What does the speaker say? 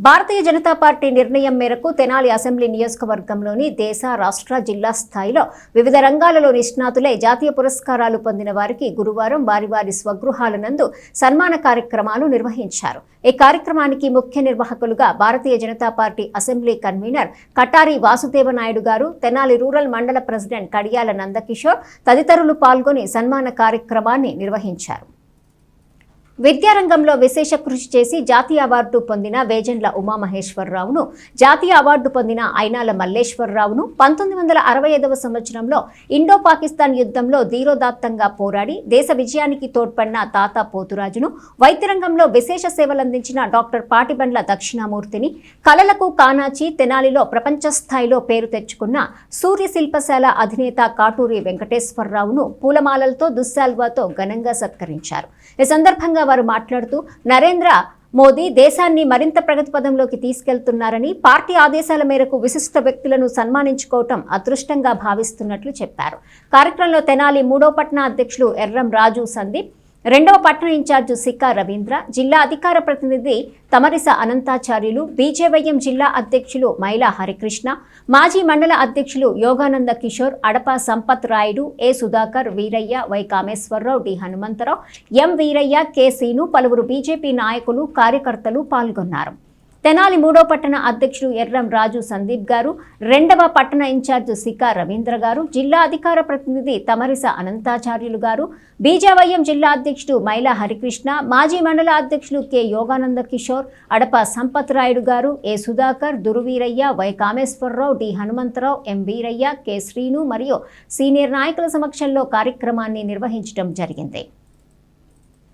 భారతీయ Janata party నిర్ణయం మేరకు Tenali assembly నియోజకవర్గంలోని దేశ రాష్ట్ర జిల్లా స్థాయిలో వివిధ రంగాలలో నిష్ణాతులై జాతీయ పురస్కారాలు పొందిన వారికి గురువారం వారి వారి స్వగృహాల నందు సన్మాన కార్యక్రమాలు నిర్వహించారు. ఈ కార్యక్రమానికి ముఖ్య నిర్వాహకులుగా Bharatiya Janata party assembly convener Katari Vasudeva Naidu garu Tenali rural మండల ప్రెసిడెంట్ కడియాల నందకిషోర్ తదితరులు పాల్గొని సన్మాన కార్యక్రమాన్ని నిర్వహించారు. విద్యారంగంలో విశేష కృషి చేసి జాతీయ అవార్డు పొందిన వేజండ్ల ఉమామహేశ్వరరావును జాతీయ అవార్డు పొందిన ఐనాల మల్లేశ్వరరావును పంతొమ్మిది వందల అరవై ఐదవ సంవత్సరంలో ఇండో పాకిస్తాన్ యుద్ధంలో ధీరోదాత్తంగా పోరాడి దేశ విజయానికి తోడ్పడిన తాత పోతురాజును వైద్యరంగంలో విశేష సేవలందించిన డాక్టర్ పాటిబండ్ల దక్షిణామూర్తిని కళలకు కానాచి తెనాలిలో ప్రపంచ స్థాయిలో పేరు తెచ్చుకున్న సూర్య శిల్పశాల అధినేత కాటూరి వెంకటేశ్వరరావును పూలమాలలతో దుస్సాల్వాతో ఘనంగా సత్కరించారు. ఈ సందర్భంగా వారు మాట్లాడుతూ నరేంద్ర మోదీ దేశాన్ని మరింత ప్రగతి పదంలోకి తీసుకెళ్తున్నారని పార్టీ ఆదేశాల మేరకు విశిష్ట వ్యక్తులను సన్మానించుకోవటం అదృష్టంగా భావిస్తున్నట్లు చెప్పారు. కార్యక్రమంలో తెనాలి మూడో పట్న అధ్యక్షులు ఎర్రం రాజు సందీప్ రెండవ పట్టణ ఇన్ఛార్జు సిక్కా రవీంద్ర జిల్లా అధికార ప్రతినిధి తమరిస అనంతాచార్యులు బీజేవైఎం జిల్లా అధ్యక్షులు మైలా హరికృష్ణ మాజీ మండల అధ్యక్షులు Yogananda Kishore Adapa Sampath Rayudu A Sudhakar Veeraiah Y Kameswararao D Hanumantharao M Veeraiah K Seenu పలువురు బీజేపీ నాయకులు కార్యకర్తలు పాల్గొన్నారు. తెనాలి మూడో పట్టణ అధ్యక్షుడు ఎర్రం రాజు సందీప్ గారు రెండవ పట్టణ ఇన్ఛార్జ్ సికా రవీంద్ర గారు జిల్లా అధికార ప్రతినిధి తమరిస అనంతాచార్యులు గారు బీజేవైఎం జిల్లా అధ్యక్షుడు మైలా హరికృష్ణ మాజీ మండల అధ్యక్షులు K Yogananda Kishore Adapa Sampath Rayudu garu A Sudhakar Duruveeraiah Y Kameswararao D Hanumantharao M Veeraiah K Srinu మరియు సీనియర్ నాయకుల సమక్షంలో కార్యక్రమాన్ని నిర్వహించడం జరిగింది.